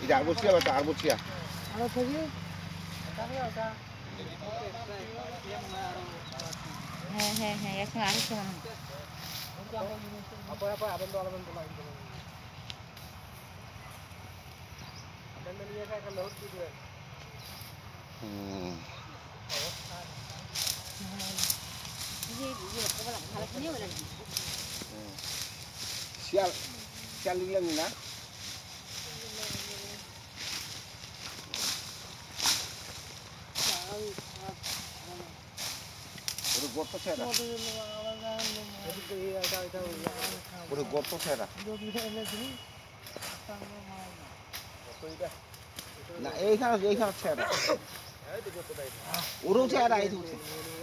tidak musia atau al musia kalau saja tapi ada Hehehe, ya senang, senang. Apa apa, apa itu apa itu lagi? Hmm. Ini dia, apa lagi? Kalau ni mana? Hmm. Siap, siap lagi nak? Ah. গর্ত ছেড়া ওটা গর্ত ছেড়া না এইখানে এইখানে ছেড়া ওরও ছেড়া এই